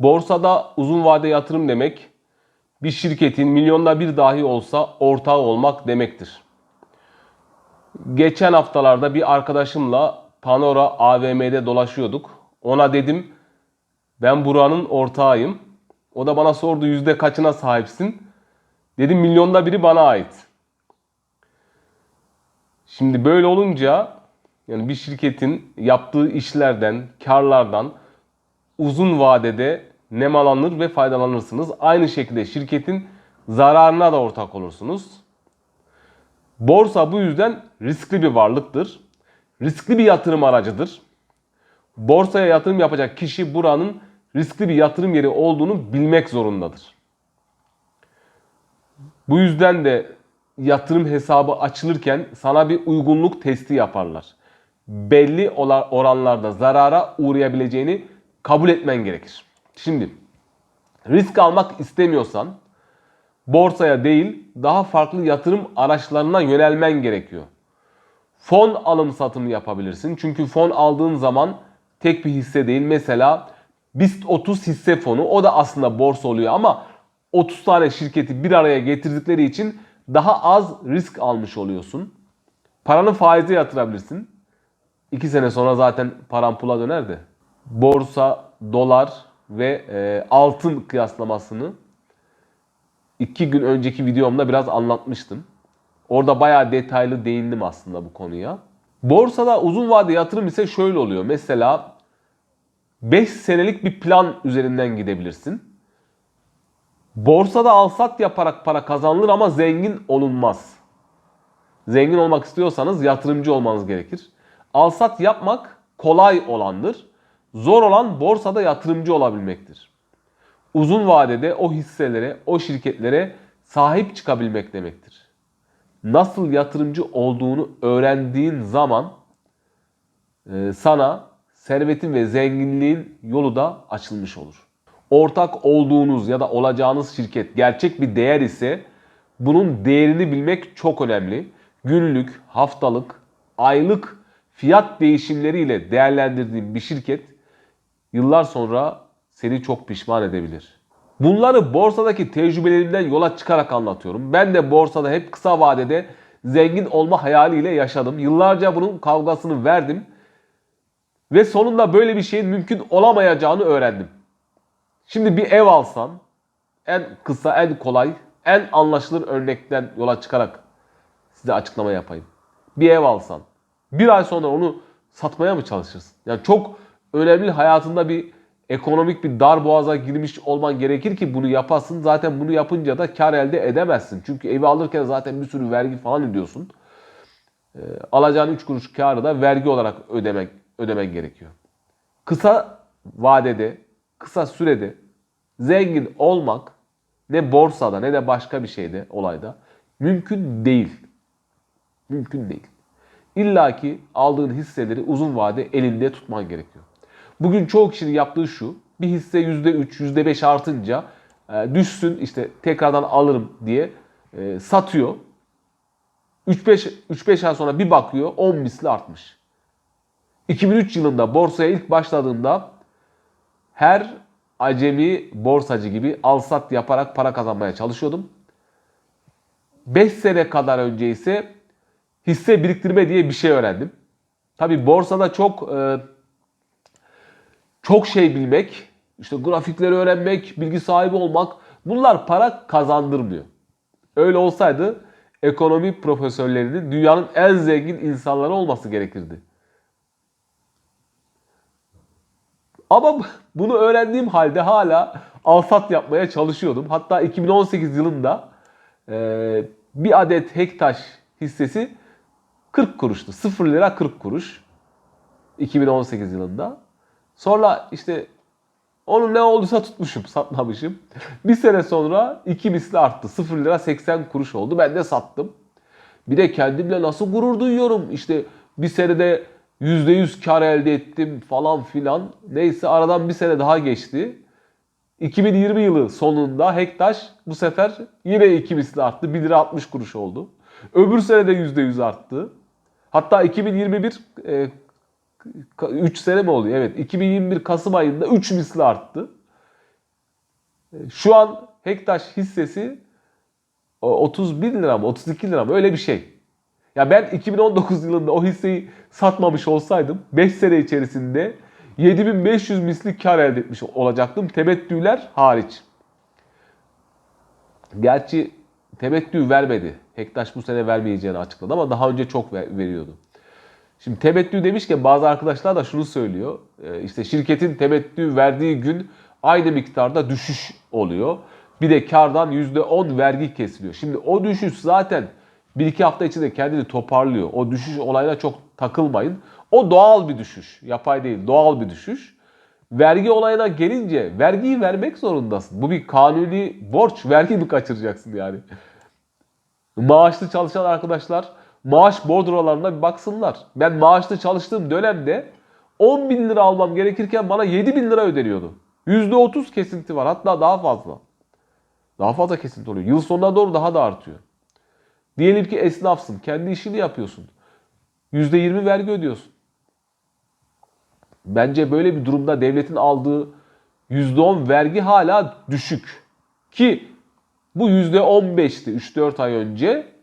Borsada uzun vade yatırım demek bir şirketin milyonda bir dahi olsa ortağı olmak demektir. Geçen haftalarda bir arkadaşımla Panora AVM'de dolaşıyorduk. Ona dedim ben buranın ortağıyım. O da bana sordu yüzde kaçına sahipsin? Dedim milyonda biri bana ait. Şimdi böyle olunca yani bir şirketin yaptığı işlerden, karlardan uzun vadede nemalanır ve faydalanırsınız. Aynı şekilde şirketin zararına da ortak olursunuz. Borsa bu yüzden riskli bir varlıktır. Riskli bir yatırım aracıdır. Borsaya yatırım yapacak kişi buranın riskli bir yatırım yeri olduğunu bilmek zorundadır. Bu yüzden de yatırım hesabı açılırken sana bir uygunluk testi yaparlar. Belli oranlarda zarara uğrayabileceğini kabul etmen gerekir. Şimdi risk almak istemiyorsan borsaya değil daha farklı yatırım araçlarına yönelmen gerekiyor. Fon alım satımı yapabilirsin. Çünkü fon aldığın zaman tek bir hisse değil. Mesela BIST 30 hisse fonu o da aslında borsa oluyor ama 30 tane şirketi bir araya getirdikleri için daha az risk almış oluyorsun. Paranı faize yatırabilirsin. 2 sene sonra zaten paran pula döner de. Borsa, dolar ve e, altın kıyaslamasını 2 gün önceki videomda biraz anlatmıştım. Orada bayağı detaylı değindim aslında bu konuya. Borsada uzun vade yatırım ise şöyle oluyor. Mesela 5 senelik bir plan üzerinden gidebilirsin. Borsada alsat yaparak para kazanılır ama zengin olunmaz. Zengin olmak istiyorsanız yatırımcı olmanız gerekir. Alsat yapmak kolay olandır. Zor olan borsada yatırımcı olabilmektir. Uzun vadede o hisselere, o şirketlere sahip çıkabilmek demektir. Nasıl yatırımcı olduğunu öğrendiğin zaman e, sana servetin ve zenginliğin yolu da açılmış olur. Ortak olduğunuz ya da olacağınız şirket gerçek bir değer ise bunun değerini bilmek çok önemli. Günlük, haftalık, aylık fiyat değişimleriyle değerlendirdiğin bir şirket yıllar sonra seni çok pişman edebilir. Bunları borsadaki tecrübelerimden yola çıkarak anlatıyorum. Ben de borsada hep kısa vadede zengin olma hayaliyle yaşadım. Yıllarca bunun kavgasını verdim. Ve sonunda böyle bir şeyin mümkün olamayacağını öğrendim. Şimdi bir ev alsan en kısa, en kolay, en anlaşılır örnekten yola çıkarak size açıklama yapayım. Bir ev alsan bir ay sonra onu satmaya mı çalışırsın? Yani çok önemli hayatında bir ekonomik bir dar boğaza girmiş olman gerekir ki bunu yapasın. Zaten bunu yapınca da kar elde edemezsin. Çünkü evi alırken zaten bir sürü vergi falan ödüyorsun. E, alacağın 3 kuruş karı da vergi olarak ödemek ödemen gerekiyor. Kısa vadede, kısa sürede zengin olmak ne borsada ne de başka bir şeyde olayda mümkün değil. Mümkün değil. İlla ki aldığın hisseleri uzun vade elinde tutman gerekiyor. Bugün çoğu kişinin yaptığı şu. Bir hisse %3, %5 artınca e, düşsün işte tekrardan alırım diye e, satıyor. 3-5 3-5 ay sonra bir bakıyor 10 misli artmış. 2003 yılında borsaya ilk başladığımda her acemi borsacı gibi alsat yaparak para kazanmaya çalışıyordum. 5 sene kadar önce ise hisse biriktirme diye bir şey öğrendim. Tabi borsada çok e, çok şey bilmek, işte grafikleri öğrenmek, bilgi sahibi olmak bunlar para kazandırmıyor. Öyle olsaydı ekonomi profesörlerinin dünyanın en zengin insanları olması gerekirdi. Ama bunu öğrendiğim halde hala alsat yapmaya çalışıyordum. Hatta 2018 yılında e, bir adet Hektaş hissesi 40 kuruştu. 0 lira 40 kuruş. 2018 yılında. Sonra işte onun ne olduysa tutmuşum, satmamışım. Bir sene sonra iki misli arttı. 0 lira 80 kuruş oldu. Ben de sattım. Bir de kendimle nasıl gurur duyuyorum. İşte bir senede %100 kar elde ettim falan filan. Neyse aradan bir sene daha geçti. 2020 yılı sonunda Hektaş bu sefer yine iki misli arttı. 1 lira 60 kuruş oldu. Öbür sene de %100 arttı. Hatta 2021 3 sene mi oluyor? Evet. 2021 Kasım ayında 3 misli arttı. Şu an Hektaş hissesi o 31 lira mı 32 lira mı öyle bir şey. Ya ben 2019 yılında o hisseyi satmamış olsaydım 5 sene içerisinde 7500 misli kar elde etmiş olacaktım. Temettüler hariç. Gerçi temettü vermedi. Hektaş bu sene vermeyeceğini açıkladı ama daha önce çok ver- veriyordu. Şimdi temettü demişken bazı arkadaşlar da şunu söylüyor. Ee, İşte şirketin temettü verdiği gün aynı miktarda düşüş oluyor. Bir de kardan %10 vergi kesiliyor. Şimdi o düşüş zaten 1-2 hafta içinde kendini toparlıyor. O düşüş olayına çok takılmayın. O doğal bir düşüş. Yapay değil, doğal bir düşüş. Vergi olayına gelince vergiyi vermek zorundasın. Bu bir kanuni borç. Vergi mi kaçıracaksın yani? Maaşlı çalışan arkadaşlar maaş bordrolarına bir baksınlar. Ben maaşlı çalıştığım dönemde 10 bin lira almam gerekirken bana 7 bin lira ödeniyordu. %30 kesinti var hatta daha fazla. Daha fazla kesinti oluyor. Yıl sonuna doğru daha da artıyor. Diyelim ki esnafsın, kendi işini yapıyorsun. %20 vergi ödüyorsun. Bence böyle bir durumda devletin aldığı %10 vergi hala düşük. Ki bu %15'ti 3-4 ay önce.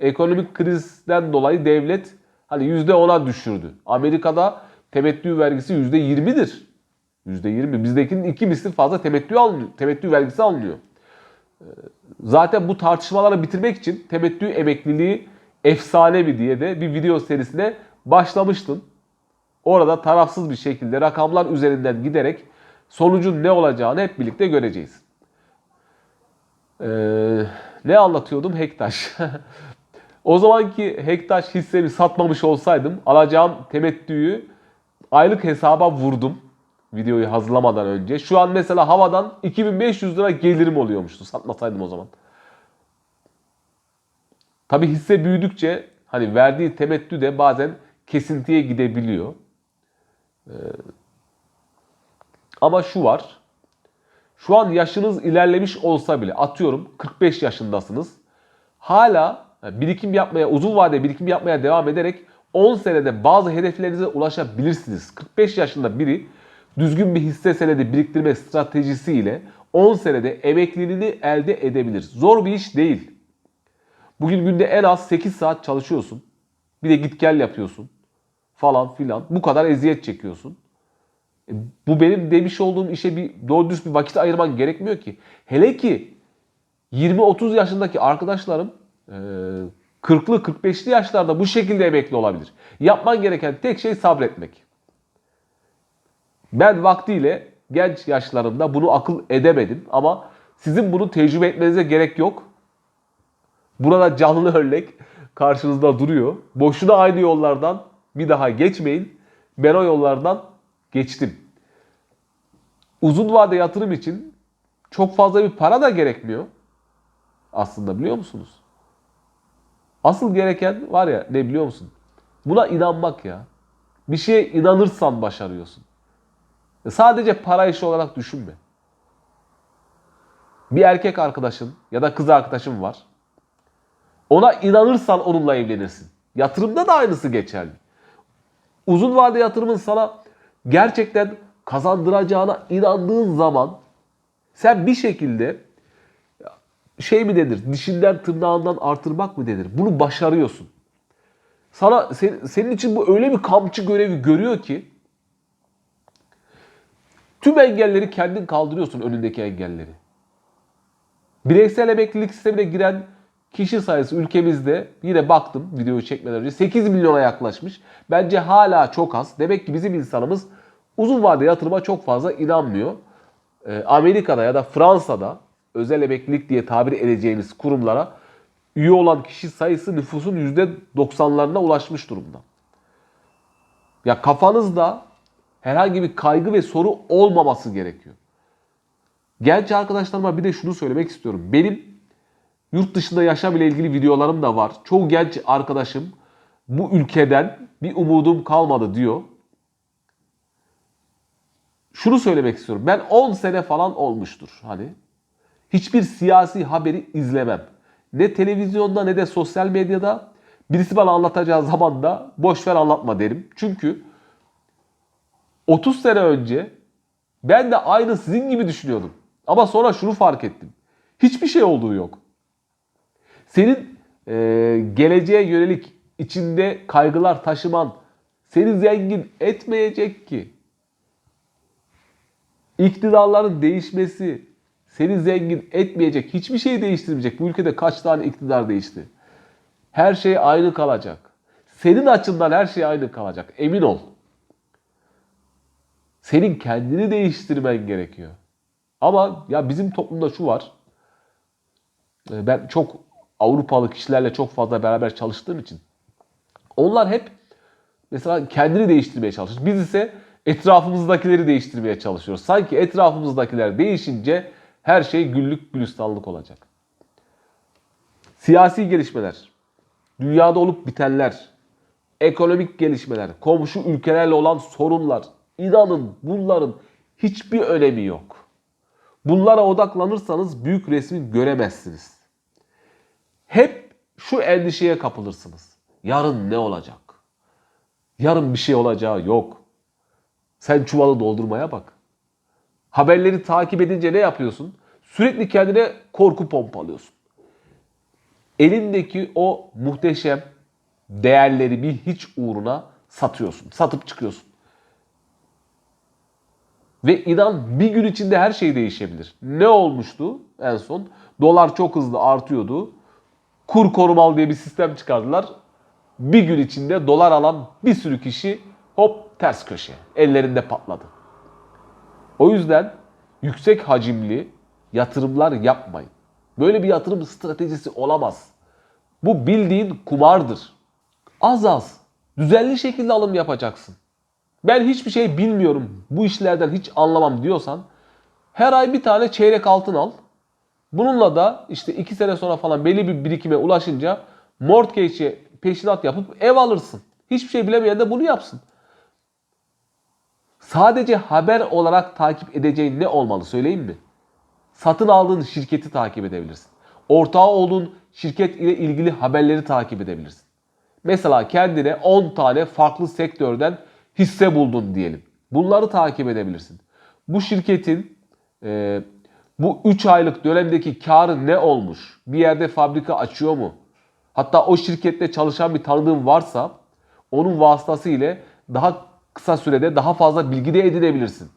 Ekonomik krizden dolayı devlet hani %10'a düşürdü. Amerika'da temettü vergisi %20'dir. %20. Bizdekinin iki misli fazla temettü alınıyor. Temettü vergisi alınıyor. Ee, Zaten bu tartışmaları bitirmek için temettü emekliliği efsane mi diye de bir video serisine başlamıştım. Orada tarafsız bir şekilde rakamlar üzerinden giderek sonucun ne olacağını hep birlikte göreceğiz. Ee, ne anlatıyordum? Hektaş. o zamanki Hektaş hissemi satmamış olsaydım alacağım temettüyü aylık hesaba vurdum. Videoyu hazırlamadan önce. Şu an mesela havadan 2500 lira gelirim oluyormuştu satmasaydım o zaman. Tabi hisse büyüdükçe hani verdiği temettü de bazen kesintiye gidebiliyor. Ee, ama şu var. Şu an yaşınız ilerlemiş olsa bile atıyorum 45 yaşındasınız. Hala birikim yapmaya, uzun vade birikim yapmaya devam ederek 10 senede bazı hedeflerinize ulaşabilirsiniz. 45 yaşında biri düzgün bir hisse senedi biriktirme stratejisiyle 10 senede emekliliğini elde edebilir. Zor bir iş değil. Bugün günde en az 8 saat çalışıyorsun. Bir de git gel yapıyorsun falan filan. Bu kadar eziyet çekiyorsun. E, bu benim demiş olduğum işe bir doğru dürüst bir vakit ayırman gerekmiyor ki. Hele ki 20-30 yaşındaki arkadaşlarım 40'lı 45'li yaşlarda bu şekilde emekli olabilir. Yapman gereken tek şey sabretmek. Ben vaktiyle genç yaşlarımda bunu akıl edemedim ama sizin bunu tecrübe etmenize gerek yok. Burada canlı örnek karşınızda duruyor. Boşuna aynı yollardan bir daha geçmeyin. Ben o yollardan geçtim. Uzun vade yatırım için çok fazla bir para da gerekmiyor. Aslında biliyor musunuz? Asıl gereken var ya ne biliyor musun? Buna inanmak ya. Bir şeye inanırsan başarıyorsun. Sadece para işi olarak düşünme. Bir erkek arkadaşın ya da kız arkadaşın var. Ona inanırsan onunla evlenirsin. Yatırımda da aynısı geçerli. Uzun vade yatırımın sana gerçekten kazandıracağına inandığın zaman sen bir şekilde şey mi denir, dişinden tırnağından artırmak mı denir? Bunu başarıyorsun. Sana sen, senin için bu öyle bir kamçı görevi görüyor ki tüm engelleri kendin kaldırıyorsun önündeki engelleri. Bireysel emeklilik sistemine giren kişi sayısı ülkemizde yine baktım videoyu çekmeden önce 8 milyona yaklaşmış. Bence hala çok az. Demek ki bizim insanımız uzun vadeli yatırıma çok fazla inanmıyor. Ee, Amerika'da ya da Fransa'da özel emeklilik diye tabir edeceğimiz kurumlara üye olan kişi sayısı nüfusun %90'larına ulaşmış durumda. Ya kafanızda herhangi bir kaygı ve soru olmaması gerekiyor. Genç arkadaşlarıma bir de şunu söylemek istiyorum. Benim yurt dışında yaşam ile ilgili videolarım da var. Çoğu genç arkadaşım bu ülkeden bir umudum kalmadı diyor. Şunu söylemek istiyorum. Ben 10 sene falan olmuştur hani. Hiçbir siyasi haberi izlemem. Ne televizyonda ne de sosyal medyada birisi bana anlatacağı zaman da boş ver anlatma derim. Çünkü 30 sene önce ben de aynı sizin gibi düşünüyordum. Ama sonra şunu fark ettim. Hiçbir şey olduğu yok. Senin e, geleceğe yönelik içinde kaygılar taşıman seni zengin etmeyecek ki. İktidarların değişmesi seni zengin etmeyecek. Hiçbir şey değiştirmeyecek. Bu ülkede kaç tane iktidar değişti? Her şey aynı kalacak. Senin açından her şey aynı kalacak. Emin ol. Senin kendini değiştirmen gerekiyor. Ama ya bizim toplumda şu var. Ee, Ben çok Avrupalı kişilerle çok fazla beraber çalıştığım için onlar hep mesela kendini değiştirmeye çalışır. Biz ise etrafımızdakileri değiştirmeye çalışıyoruz. Sanki etrafımızdakiler değişince her şey güllük gülistanlık olacak. Siyasi gelişmeler, dünyada olup bitenler, ekonomik gelişmeler, komşu ülkelerle olan sorunlar, inanın bunların hiçbir önemi yok. Bunlara odaklanırsanız büyük resmi göremezsiniz. Hep şu endişeye kapılırsınız. Yarın ne olacak? Yarın bir şey olacağı yok. Sen çuvalı doldurmaya bak. Haberleri takip edince ne yapıyorsun? Sürekli kendine korku pompalıyorsun. Elindeki o muhteşem değerleri bir hiç uğruna satıyorsun. Satıp çıkıyorsun. Ve inan bir gün içinde her şey değişebilir. Ne olmuştu en son? Dolar çok hızlı artıyordu. Kur korumalı diye bir sistem çıkardılar. Bir gün içinde dolar alan bir sürü kişi hop ters köşe. Ellerinde patladı. O yüzden yüksek hacimli yatırımlar yapmayın. Böyle bir yatırım stratejisi olamaz. Bu bildiğin kumardır. Az az, düzenli şekilde alım yapacaksın. Ben hiçbir şey bilmiyorum, bu işlerden hiç anlamam diyorsan her ay bir tane çeyrek altın al. Bununla da işte iki sene sonra falan belli bir birikime ulaşınca mortgage'e peşinat yapıp ev alırsın. Hiçbir şey bilemeyen de bunu yapsın. Sadece haber olarak takip edeceğin ne olmalı söyleyeyim mi? Satın aldığın şirketi takip edebilirsin. Ortağı olduğun şirket ile ilgili haberleri takip edebilirsin. Mesela kendine 10 tane farklı sektörden hisse buldun diyelim. Bunları takip edebilirsin. Bu şirketin e, bu 3 aylık dönemdeki karı ne olmuş? Bir yerde fabrika açıyor mu? Hatta o şirkette çalışan bir tanıdığın varsa onun vasıtası ile daha kısa sürede daha fazla bilgi de edinebilirsin.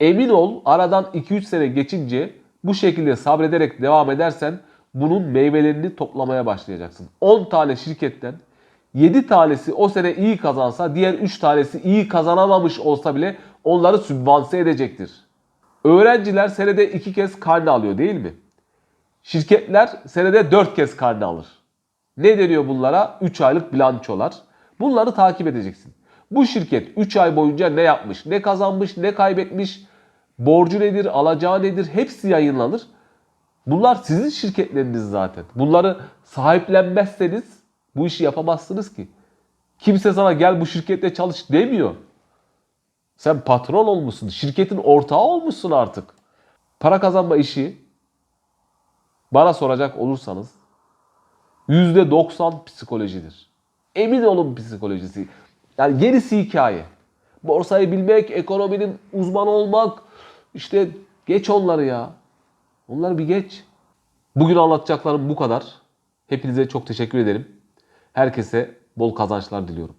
Emin ol aradan 2-3 sene geçince bu şekilde sabrederek devam edersen bunun meyvelerini toplamaya başlayacaksın. 10 tane şirketten 7 tanesi o sene iyi kazansa diğer 3 tanesi iyi kazanamamış olsa bile onları sübvanse edecektir. Öğrenciler senede 2 kez karne alıyor değil mi? Şirketler senede 4 kez karne alır. Ne deniyor bunlara? 3 aylık bilançolar. Bunları takip edeceksin. Bu şirket 3 ay boyunca ne yapmış, ne kazanmış, ne kaybetmiş, borcu nedir, alacağı nedir hepsi yayınlanır. Bunlar sizin şirketleriniz zaten. Bunları sahiplenmezseniz bu işi yapamazsınız ki. Kimse sana gel bu şirkette çalış demiyor. Sen patron olmuşsun, şirketin ortağı olmuşsun artık. Para kazanma işi bana soracak olursanız %90 psikolojidir. Emin olun psikolojisi. Yani gerisi hikaye. Borsayı bilmek, ekonominin uzmanı olmak, işte geç onları ya. Onları bir geç. Bugün anlatacaklarım bu kadar. Hepinize çok teşekkür ederim. Herkese bol kazançlar diliyorum.